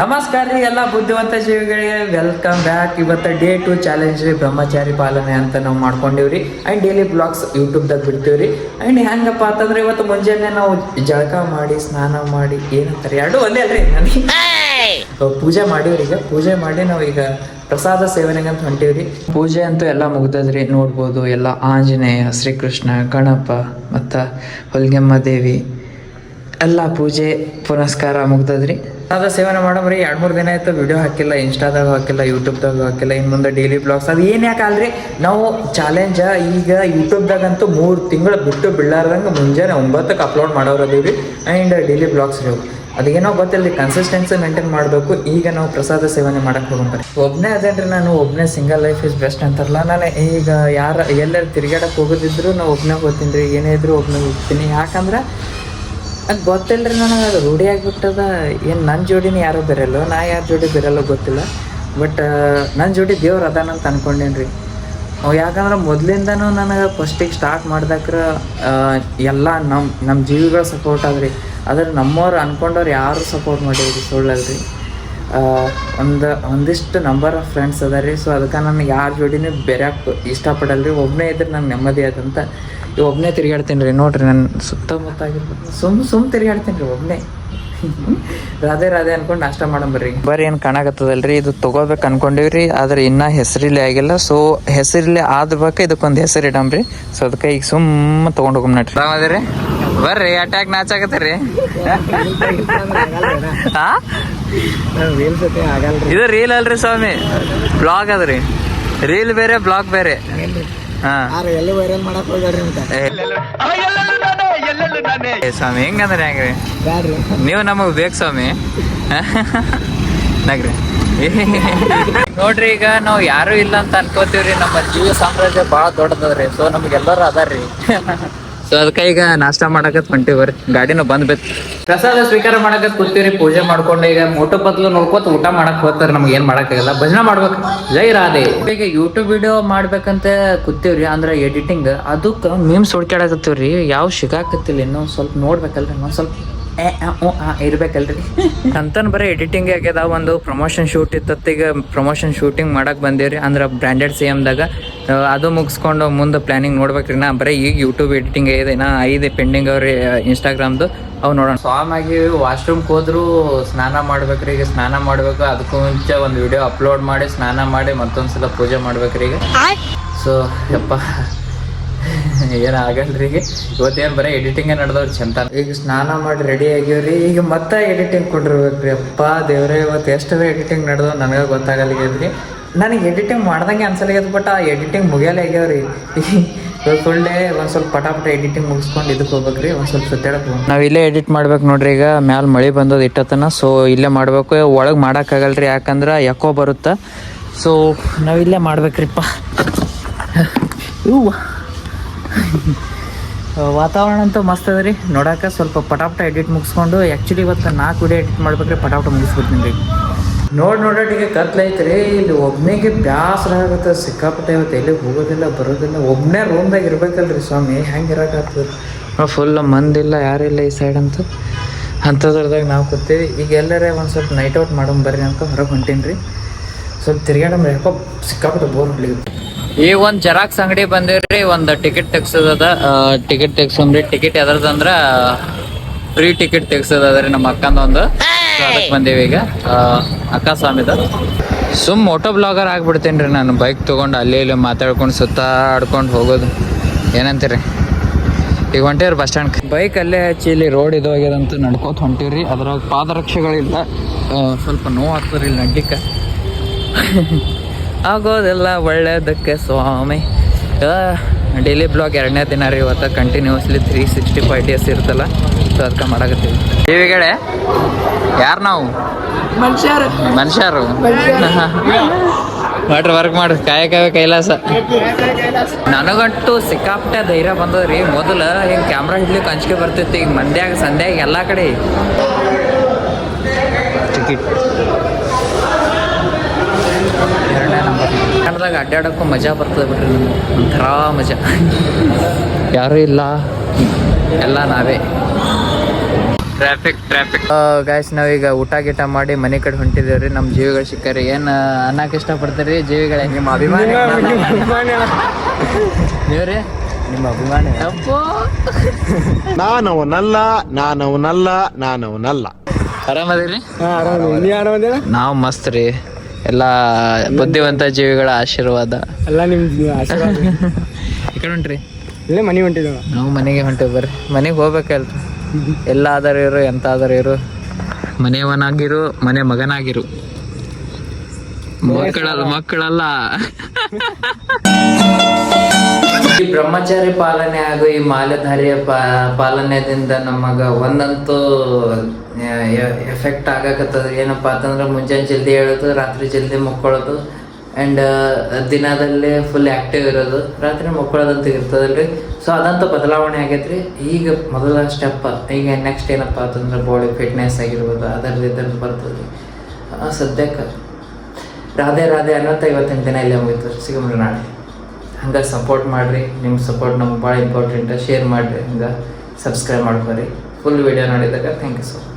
ನಮಸ್ಕಾರ ರೀ ಎಲ್ಲ ಬುದ್ಧಿವಂತ ಜೀವಿಗಳಿಗೆ. ವೆಲ್ಕಮ್ ಬ್ಯಾಕ್ ಇವತ್ತು ಡೇ ಟು ಚಾಲೆಂಜ್ ರೀ ಬ್ರಹ್ಮಚಾರಿ ಪಾಲನೆ ಅಂತ ನಾವು ಮಾಡ್ಕೊಂಡಿವ್ರಿ. ಆ್ಯಂಡ್ ಡೈಲಿ ಬ್ಲಾಗ್ಸ್ ಯೂಟ್ಯೂಬ್ದಾಗ ಬಿಡ್ತೀವ್ರಿ. ಆ್ಯಂಡ್ ಹೆಂಗಪ್ಪ ಅಂತಂದ್ರೆ ಇವತ್ತು ಮುಂಜಾನೆ ನಾವು ಜಳಕ ಮಾಡಿ ಸ್ನಾನ ಮಾಡಿ ಏನಂತಾರೆ? ಎರಡು ಒಂದೇ ಅಲ್ರಿ ನನಗೆ ಪೂಜೆ ಮಾಡಿವ್ರಿ ಈಗ. ಪೂಜೆ ಮಾಡಿ ನಾವು ಈಗ ಪ್ರಸಾದ ಸೇವನೆಗೆ ಅಂತ ಹೊಂಟೀವ್ರಿ. ಪೂಜೆ ಅಂತೂ ಎಲ್ಲ ಮುಗ್ದದ್ರಿ. ನೋಡ್ಬೋದು ಎಲ್ಲ ಆಂಜನೇಯ ಶ್ರೀಕೃಷ್ಣ ಗಣಪ ಮತ್ತು ಹೊಲ್ಗೆಮ್ಮ ದೇವಿ. ಎಲ್ಲ ಪೂಜೆ ಪುನಸ್ಕಾರ ಮುಗ್ದದ್ರಿ. ಅದ ಸೇವನೆ ಮಾಡಮ್ರಿ ಎರಡು ಮೂರು ದಿನ ಆಯ್ತು ವಿಡಿಯೋ ಹಾಕಿಲ್ಲ ಇನ್ಸ್ಟಾದಾಗ ಹಾಕಿಲ್ಲ ಯೂಟ್ಯೂಬ್ದಾಗ ಹಾಕಿಲ್ಲ ಇನ್ನು ಮುಂದೆ ಡೈಲಿ ಬ್ಲಾಗ್ಸ್ ಅದು ಏನು ಯಾಕೆ ಅಲ್ರಿ ನಾವು ಚಾಲೆಂಜ ಈಗ ಯೂಟ್ಯೂಬ್ದಾಗಂತೂ ಮೂರು ತಿಂಗಳು ಬಿಟ್ಟು ಬಿಡಲಾರ್ದಂಗೆ ಮುಂಜಾನೆ ಒಂಬತ್ತಕ್ಕೆ ಅಪ್ಲೋಡ್ ಮಾಡೋರು ಅದೀವಿ ರೀ ಆ್ಯಂಡ್ ಡೈಲಿ ಬ್ಲಾಗ್ಸ್ ರೀ ಅದೇನೋ ಗೊತ್ತಿಲ್ಲ ರೀ ಕನ್ಸಿಸ್ಟೆನ್ಸಿ ಮೇಂಟೈನ್ ಮಾಡಬೇಕು, ಈಗ ನಾವು ಪ್ರಸಾದ ಸೇವನೆ ಮಾಡಕ್ಕೆ ಹೋಗ್ಬರ್ರಿ ಒಬ್ಬನೇ ಅದೇನ್ರಿ ನಾನು ಒಬ್ಬನೇ ಸಿಂಗಲ್ ಲೈಫ್ ಇಸ್ ಬೆಸ್ಟ್ ಅಂತಾರಲ್ಲ, ನಾನು ಈಗ ಯಾರು ಎಲ್ಲರೂ ತಿರ್ಗಾಡಕ್ಕೆ ಹೋಗೋದಿದ್ರು ನಾವು ಒಬ್ಬನೇ ಹೋಗ್ತೀನಿ ರೀ, ಏನೇ ಇದ್ರು ಒಬ್ಬನೇ ಹೋಗ್ತೀನಿ. ಯಾಕಂದ್ರೆ ಅದು ಗೊತ್ತಿಲ್ರಿ ರೀ ನನಗೆ, ಅದು ರೂಢಿ ಆಗಿಬಿಟ್ಟದ. ಏನು ನನ್ನ ಜೋಡಿನೇ ಯಾರೋ ಬೇರೆಲ್ಲೋ ನಾ ಯಾರ ಜೋಡಿ ಬೇರೆಲ್ಲೋ ಗೊತ್ತಿಲ್ಲ. ಬಟ್ ನನ್ನ ಜೋಡಿ ದೇವ್ರು ಅದಾನಂತ ಅನ್ಕೊಂಡೇನಿ ರೀ ಅವ್ ಯಾಕಂದ್ರೆ ಮೊದಲಿಂದನೂ ನನಗೆ ಫಸ್ಟಿಗೆ ಸ್ಟಾರ್ಟ್ ಮಾಡ್ದಕ್ರ ಎಲ್ಲ ನಮ್ಮ ನಮ್ಮ ಜೀವಿಗಳು ಸಪೋರ್ಟ್ ಆದ್ರಿ. ಆದ್ರೆ ನಮ್ಮವ್ರು ಅನ್ಕೊಂಡವ್ರು ಯಾರು ಸಪೋರ್ಟ್ ಮಾಡಿದ್ರಿ ಸುಳ್ಳಲ್ರಿ. ಒಂದು ಒಂದಿಷ್ಟು ನಂಬರ್ ಆಫ್ ಫ್ರೆಂಡ್ಸ್ ಅದ ರೀ ಸೊ ಅದಕ್ಕೆ ನನಗೆ ಯಾರ ಜೋಡಿನೂ ಇಷ್ಟಪಡಲ್ಲ ರೀ ಒಬ್ಬನೇ ಇದ್ರೆ ನಂಗೆ ನೆಮ್ಮದಿ ಆದಂತ. ಈ ಒಬ್ಬನೇ ತಿರುಗಾಡ್ತೀನಿ ರೀ ನೋಡಿರಿ ನನ್ನ ಸುತ್ತಮುತ್ತ ಆಗಿರ್ಬೋದು ಸುಮ್ ಸುಮ್ ತಿರುಗಾಡ್ತೀನಿ ರೀ ಒಬ್ಬನೇ ರಾಧೆ ರಾಧೆ ಅನ್ಕೊಂಡು ನಾಷ್ಟ ಮಾಡಂಬರ್ರಿ ಬರ್ರಿ. ಏನು ಕಾಣಕತ್ತದಲ್ರಿ? ಇದು ತಗೋಬೇಕು ಅನ್ಕೊಂಡಿವ್ರಿ. ಆದ್ರೆ ಇನ್ನ ಹೆಸರಿಲೆ ಆಗಿಲ್ಲ. ಸೊ ಹೆಸರಿಲೆ ಆದ ಇದಕ್ಕೊಂದು ಹೆಸರು ಇಡಂಬ್ರಿ ಸೊ ಅದಕ್ಕೆ ಈಗ ಸುಮ್ಮ ತಗೊಂಡು ಹೋಗಮ್ ನಟ್ರಿ ಬರ್ರಿ ಅಟ್ಯಾಕ್ ನಾಚಾಕತ್ತೀರಿ ಇದು ರೀಲ್ ಅಲ್ರಿ ಸ್ವಾಮಿ. ಬ್ಲಾಗ್ ಅದ್ರಿ. ರೀಲ್ ಬೇರೆ ಬ್ಲಾಗ್ ಬೇರೆ. ಸ್ವಾಮಿ, ಹೆಂಗಂದ್ರೆ ಹೆಂಗ್ರಿ? ನೀವು ನಮಗ್ ಬೇಕು ಸ್ವಾಮಿ. ನಗ್ರಿ. ನೋಡ್ರಿ, ಈಗ ನಾವು ಯಾರು ಇಲ್ಲ ಅಂತ ಅನ್ಕೋತೀವ್ರಿ. ನಮ್ಮ ಜೀವ ಸಾಮ್ರಾಜ್ಯ ಬಹಳ ದೊಡ್ಡದದ್ರಿ ಸೊ ನಮ್ಗೆಲ್ಲರೂ ಅದಾರ್ರಿ. ಸೊ ಅದಕ್ಕೆ ಈಗ ನಾಷ್ಟ ಮಾಡಕತ್ ಹೊಂಟಿವಿ ಬರ್ರಿ. ಗಾಡಿನೂ ಬಂದ್ ಪ್ರಸಾದ ಸ್ವೀಕಾರ ಮಾಡಕತ್ ಕೂತೀವ್ರಿ ಪೂಜೆ ಮಾಡ್ಕೊಂಡು ಈಗ ಮೋಟೋ ಬದ್ಲು ನೋಡ್ಕೋತ ಊಟ ಮಾಡಕ್ ಹೋಗ್ತಾರೆ, ನಮ್ಗೆ ಏನ್ ಮಾಡಕ್ಕಾಗಲ್ಲ. ಭಜನೆ ಮಾಡ್ಬೇಕು. ಜೈ ರಾಧೆ. ಈಗ ಯೂಟ್ಯೂಬ್ ವಿಡಿಯೋ ಮಾಡ್ಬೇಕಂತ ಕೂತೀವ್ರಿ ಅಂದ್ರೆ ಎಡಿಟಿಂಗ್ ಅದಕ್ಕೆ ಮೀಮ್ಸ್ ಹುಡ್ಕ್ಯಾಡಕತ್ತೀವ್ರಿ. ಯಾವ ಸಿಗಾಕತ್ತಿಲ್ಲ ಇನ್ನೂ ಸ್ವಲ್ಪ ನೋಡ್ಬೇಕಲ್ರಿ, ಇನ್ನೊಂದ್ ಸ್ವಲ್ಪ ಇರ್ಬೇಕಲ್ರಿ. ಅಂತನ್ ಬರೀ ಎಡಿಟಿಂಗ್ ಆಗ್ಯದ ಒಂದು ಪ್ರಮೋಷನ್ ಶೂಟ್ ಇತ್ತೀಗ ಪ್ರಮೋಷನ್ ಶೂಟಿಂಗ್ ಮಾಡಕ್ ಬಂದೇವ್ರಿ ಅಂದ್ರೆ ಬ್ರ್ಯಾಂಡೆಡ್ ಸಿ ಎಮ್ದಾಗ ಅದು ಮುಗಿಸ್ಕೊಂಡು ಮುಂದೆ ಪ್ಲಾನಿಂಗ್ ನೋಡ್ಬೇಕ್ರಿ. ನಾ ಬರೀ ಈಗ ಯೂಟ್ಯೂಬ್ ಎಡಿಟಿಂಗ್ ಇದೆ ನಾ ಐದು ಪೆಂಡಿಂಗ್ ಅವ್ರಿ ಇನ್ಸ್ಟಾಗ್ರಾಮ್ದು ಅವು ನೋಡೋಣ. ಸ್ವಾಮ್ ಆಗಿ ವಾಶ್ರೂಮ್ಗೆ ಹೋದ್ರು ಸ್ನಾನ ಮಾಡ್ಬೇಕ್ರಿ. ಈಗ ಸ್ನಾನ ಮಾಡ್ಬೇಕು. ಅದಕ್ಕೂ ಮುಂಚೆ ಒಂದು ವಿಡಿಯೋ ಅಪ್ಲೋಡ್ ಮಾಡಿ ಸ್ನಾನ ಮಾಡಿ ಮತ್ತೊಂದ್ಸಲ ಪೂಜೆ ಮಾಡ್ಬೇಕ್ರಿ ಈಗ. ಸೊ ಯಪ್ಪ. ಏನ ಆಗಲ್ರಿ ಈಗ? ಇವತ್ತೇನು ಬರೀ ಎಡಿಟಿಂಗ್ ನಡೆದವ್ರಿ ಚಂತ ಈಗ ಸ್ನಾನ ಮಾಡಿ ರೆಡಿ ಆಗ್ಯಾವ್ರಿ ಈಗ ಮತ್ತೆ ಎಡಿಟಿಂಗ್ ಕೊಟ್ಟಿರ್ಬೇಕ್ರಿ ಅಪ್ಪ ದೇವ್ರೆ ಇವತ್ತು ಎಷ್ಟರ ಎಡಿಟಿಂಗ್ ನಡೆದವ್ ನನಗೆ ಗೊತ್ತಾಗಲ್ಲಾಗ್ಯದ್ರಿ ನನಗೆ ಎಡಿಟಿಂಗ್ ಮಾಡ್ದಂಗೆ ಅನ್ಸಲಾಗ್ಯದ ಬಟ್ ಆ ಎಡಿಟಿಂಗ್ ಮುಗಿಯಲ್ಲ ಆಗ್ಯಾವ್ರಿ. ಫುಲ್ ಡೇ ಒಂದು ಸ್ವಲ್ಪ ಪಟಾಪಟ ಎಡಿಟಿಂಗ್ ಮುಗಿಸ್ಕೊಂಡು ಇದಕ್ಕೆ ಹೋಗ್ಬೇಕ್ರಿ ಒಂದು ಸ್ವಲ್ಪ ನಾವು ಇಲ್ಲೇ ಎಡಿಟ್ ಮಾಡ್ಬೇಕು ನೋಡ್ರಿ ಈಗ. ಮ್ಯಾಲ ಮಳೆ ಬಂದದ ಇಟ್ಟತನ ಸೊ ಇಲ್ಲೇ ಮಾಡ್ಬೇಕು. ಒಳಗೆ ಮಾಡೋಕ್ಕಾಗಲ್ರಿ ಯಾಕಂದ್ರೆ ಯಾಕೋ ಬರುತ್ತಾ. ಸೊ ನಾವು ಇಲ್ಲೇ ಮಾಡ್ಬೇಕ್ರಿಪ್ಪ. ಇವ್ವ ವಾತಾವರಣ ಅಂತೂ ಮಸ್ತ್ ಅದ ರೀ. ನೋಡಕ್ಕೆ ಸ್ವಲ್ಪ ಪಟಾಪಟ ಎಡಿಟ್ ಮುಗಿಸ್ಕೊಂಡು ಆ್ಯಕ್ಚುಲಿ ಇವತ್ತು ನಾಲ್ಕು ವಿಡಿಯೋ ಎಡಿಟ್ ಮಾಡ್ಬೇಕ್ರಿ ಪಟಾಪಟ ಮುಗಿಸ್ಬಿಡ್ತೀನಿ ರೀ. ನೋಡಿ ನೋಡೋಟಿಗೆ ಕತ್ಲೈತ್ರಿ ಇಲ್ಲಿ ಒಬ್ಬನಿಗೆ ಬ್ಯಾಸರ ಆಗುತ್ತೆ ಸಿಕ್ಕಾಪಟ್ಟೆ ಇವತ್ತು ಎಲ್ಲಿ ಹೋಗೋದಿಲ್ಲ ಬರೋದಿಲ್ಲ. ಒಬ್ಬನೇ ರೂಮ್ದಾಗ ಇರ್ಬೇಕಲ್ರಿ ಸ್ವಾಮಿ. ಹೆಂಗೆ ಇರೋಕ್ಕಾಗ್ತದೆ ಫುಲ್ ಮಂದಿಲ್ಲ ಯಾರಿಲ್ಲ ಈ ಸೈಡ್ ಅಂತ. ಅಂಥದ್ರದಾಗ ನಾವು ಕೂತೀವಿ. ಈಗ ಎಲ್ಲರೇ ಒಂದು ಸ್ವಲ್ಪ ನೈಟ್ ಔಟ್ ಮಾಡೋಣ ಬರ್ರಿ ಅಂತ ಹೊರಗೆ ಹೊಂಟೀನಿ ರೀ ಸ್ವಲ್ಪ ತಿರ್ಗಾಡಮ್ರಿ ಯಾಕೋ ಸಿಕ್ಕಾಪಟ್ಟೆ ಬೋರ್ ಹೊಡ್ಲಿಕ್ಕೆ ಈಗ ಒಂದ್ ಜೆರಾಕ್ಸ್ ಅಂಗಡಿ ಬಂದಿವ್ರಿ ಒಂದ್ ಟಿಕೆಟ್ ತೆಗ್ಸೋದದ ಟಿಕೆಟ್ ತೆಗ್ಸಂದ್ರಿ ಟಿಕೆಟ್ ಯಾವ್ದಂದ್ರ ಫ್ರೀ ಟಿಕೆಟ್ ತೆಗ್ಸೋದದ್ರಿ ನಮ್ಮ ಅಕ್ಕಂದ ಒಂದು ಬಂದೀವಿ ಈಗ ಅಕ್ಕ ಸ್ವಾಮಿದ ಸುಮ್ ಮೋಟೋ ಬ್ಲಾಗರ್ ಆಗ್ಬಿಡ್ತೇನ್ರಿ ನಾನು ಬೈಕ್ ತಗೊಂಡು ಅಲ್ಲಿ ಇಲ್ಲಿ ಮಾತಾಡ್ಕೊಂಡು ಸುತ್ತಾಡ್ಕೊಂಡು ಹೋಗೋದು. ಏನಂತೀರಿ? ಈಗ ಹೊಂಟೇವ್ರಿ ಬಸ್ ಸ್ಟ್ಯಾಂಡ್ ಬೈಕ್ ಅಲ್ಲೇ ಹಚ್ಚಿ ಇಲ್ಲಿ ರೋಡ್ ಇದು ಆಗ್ಯದಂತ ನಡ್ಕೋತ ಹೊಂಟಿವ್ರಿ. ಅದ್ರಾಗ ಪಾದರಕ್ಷೆಗಳಿಲ್ಲ. ಸ್ವಲ್ಪ ನೋವು ಆಗ್ತದ್ರಿ ಇಲ್ಲಿ ನಡ್ಲಿಕ್ಕೆ. ಆಗೋದಿಲ್ಲ ಒಳ್ಳೆಯದಕ್ಕೆ ಸ್ವಾಮಿ. ಡೈಲಿ ಬ್ಲಾಗ್ ಎರಡನೇ ದಿನ ರೀ ಇವತ್ತು continuously three sixty five days ಇರುತ್ತಲ್ಲ ಸೊ ಅದಕ್ಕೆ ಮಾಡಕತ್ತೀವಿ. ಟಿವಿಗಳೇ ಯಾರು ನಾವು? ಮನುಷ್ಯರು. ಮನುಷ್ಯರು. ಮಾಡ್ರಿ ವರ್ಕ್ ಮಾಡ್ರಿ. ಕಾಯಕವೇ ಕೈಲಾಸ. ನನಗಂಟು ಸಿಕ್ಕಾಪಟ್ಟೆ ಧೈರ್ಯ ಬಂದದ್ರಿ ಮೊದಲು ಹಿಂಗೆ ಕ್ಯಾಮ್ರಾ ಹಿಡ್ಲಿಕ್ಕೆ ಹಂಚಿಕೆ ಬರ್ತಿತ್ತು ಈಗ ಮಂದ್ಯಾಗ ಸಂಧ್ಯಾಗ ಎಲ್ಲ ಕಡೆ. ಟಿಕೆಟ್. ಎರಡನೇ ನಂಬರ್ ಕನ್ನಡದಾಗ ಅಡ್ಡಾಡಕ್ಕೂ ಮಜಾ ಬರ್ತದೆ ಬಿಡ್ರಿ ನಮ್ಗೆ ಒಂಥರ ಮಜಾ. ಯಾರೂ ಇಲ್ಲ. ಎಲ್ಲ ನಾವೇ. ಟ್ರಾಫಿಕ್ ಟ್ರಾಫಿಕ್ ಗಾಯ್ಸ್ ನಾವೀಗ ಊಟ ಗೀಟ ಮಾಡಿ ಮನೆ ಕಡೆ ಹೊಂಟಿದೇವ್ರಿ. ನಮ್ಮ ಜೀವಿಗಳು ಸಿಕ್ಕಾರಿ ಏನು ಅನ್ನಕ್ಕೆ ಇಷ್ಟಪಡ್ತೀರಿ? ಜೀವಿಗಳ? ನಿಮ್ಮ ಅಭಿಮಾನಿ. ನೀವ್ರಿ? ನಿಮ್ಮ ಅಭಿಮಾನಿ. ನಾನು ನಾನವನಲ್ಲ ನಾನವನಲ್ಲ ನಾನವನಲ್ಲ. ಆರಾಮದಿರಿ? ನಾವು ಮಸ್ತ್ ರೀ ಎಲ್ಲ ಬುದ್ಧಿವಂತ ಜೀವಿಗಳ ಆಶೀರ್ವಾದ. ಎಲ್ಲ ನಿಮ್ಮ ಆಶೀರ್ವಾದ. ಈ ಕಡೆ ಹೊಂಟ್ರಿ. ಇಲ್ಲೇ ಮನೆ ಹೊಂಟಿದ್ದೇವೆ. ನಾವು ನಾವು ಮನೆಗೆ ಹೊಂಟೇವಿ ಬರ್ರಿ. ಮನೆಗೆ ಹೋಗ್ಬೇಕಲ್ರಿ. ಎಲ್ಲ ಆಧಾರ ಇರು ಎಂತ ಆಧಾರ ಇರು. ಮನೆಯವನಾಗಿರು ಮನೆ ಮಗನಾಗಿರು. ಮಕ್ಕಳಲ್ಲ ಮಕ್ಕಳಲ್ಲ. ಈ ಬ್ರಹ್ಮಚಾರಿ ಪಾಲನೆ ಹಾಗೂ ಈ ಮಾಲಧಾರಿಯ ಪಾಲನೆದಿಂದ ನಮಗ ಒಂದಂತೂ ಎಫೆಕ್ಟ್ ಆಗಕತ್ತದ. ಏನಪ್ಪ ಅಂತಂದ್ರೆ ಮುಂಜಾನೆ ಜಲ್ದಿ ಹೇಳೋದು ರಾತ್ರಿ ಜಲ್ದಿ ಮುಕ್ಕೊಳ್ಳೋದು ಆ್ಯಂಡ್ ದಿನದಲ್ಲಿ ಫುಲ್ ಆ್ಯಕ್ಟಿವ್ ಇರೋದು. ರಾತ್ರಿ ಮುಕ್ಕೊಳ್ಳೋದಂತ ಇರ್ತದಲ್ರಿ. ಸೊ ಅದಂತ ಬದಲಾವಣೆ ಆಗೈತ್ರಿ. ಈಗ ಮೊದಲ ಸ್ಟೆಪ್ ಈಗ ನೆಕ್ಸ್ಟ್ ಏನಪ್ಪ ಅಂತಂದ್ರೆ ಬಾಡಿ ಫಿಟ್ನೆಸ್ ಆಗಿರ್ಬೋದು ಅದರದ್ದು ಇದರದ್ದು ಬರ್ತದೆ ಸದ್ಯಕ್ಕೆ ರಾಧೆ ರಾಧೆ ಅನ್ನೋಂಥ ಇವತ್ತಿನ ದಿನ ಇಲ್ಲೇ ಮುಗಿತು. ಸಿಗಮ್ರಿ ನಾಳೆ. ಹಂಗೆ ಸಪೋರ್ಟ್ ಮಾಡಿರಿ ನಿಮ್ಮ ಸಪೋರ್ಟ್ ನಮ್ಗೆ ಭಾಳ ಇಂಪಾರ್ಟೆಂಟ ಶೇರ್ ಮಾಡಿರಿ, ಹಂಗೆ ಸಬ್ಸ್ಕ್ರೈಬ್ ಮಾಡ್ಕೊರಿ. ಫುಲ್ ವಿಡಿಯೋ ನೋಡಿದಾಗ ಥ್ಯಾಂಕ್ ಯು ಸೊ ಮಚ್